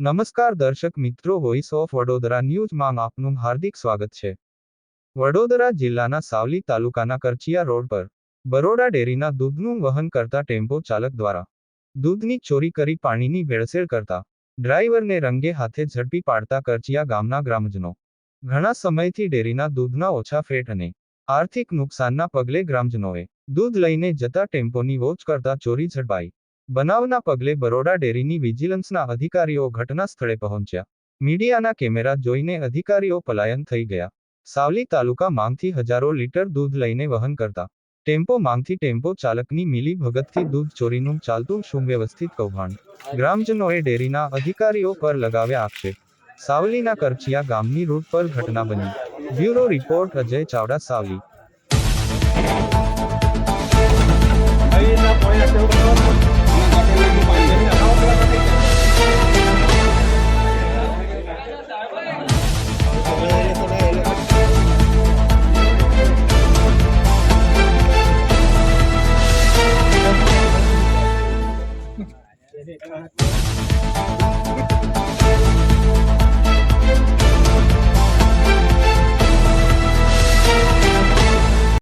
નમસ્કાર દર્શક મિત્રો વોઇસ ઓફ વડોદરા ન્યૂઝમાં આપનું હાર્દિક સ્વાગત છે. વડોદરા જિલ્લાના સાવલી તાલુકાના કરચિયા રોડ પર બરોડા ડેરીના દૂધનું વહન કરતા ટેમ્પો ચાલક દ્વારા દૂધની ચોરી કરી પાણીની ભેળસેળ કરતા ડ્રાઈવરને રંગે હાથે ઝડપી પાડતા કરચિયા ગામના ગ્રામજનો. ઘણા સમયથી ડેરીના દૂધના ઓછા ફેટ અને આર્થિક નુકસાનના પગલે ગ્રામજનોએ દૂધ લઈને જતા ટેમ્પોની વોચ કરતા ચોરી ઝડપાઈ. બનાવના પગલે બરોડા ડેરીની વિજિલન્સના અધિકારીઓ ઘટના સ્થળે પહોંચ્યા. મીડિયાના કેમેરા જોઈને અધિકારીઓ પલાયન થઈ ગયા. સાવલી તાલુકા માંગથી હજારો લીટર દૂધ લઈને વહન કરતા. ટેમ્પો માંગથી ટેમ્પો ચાલકની મિલી ભગતથી દૂધ ચોરીનું ચાલતું સુવ્યવસ્થિત કૌભાંડ. ગ્રામજનોએ ડેરીના અધિકારીઓ પર લગાવ્યા આક્ષેપ. સાવલીના કરચિયા ગામની રૂટ પર ઘટના બની. Bureau report, Ajay Chavda, Savli. Thank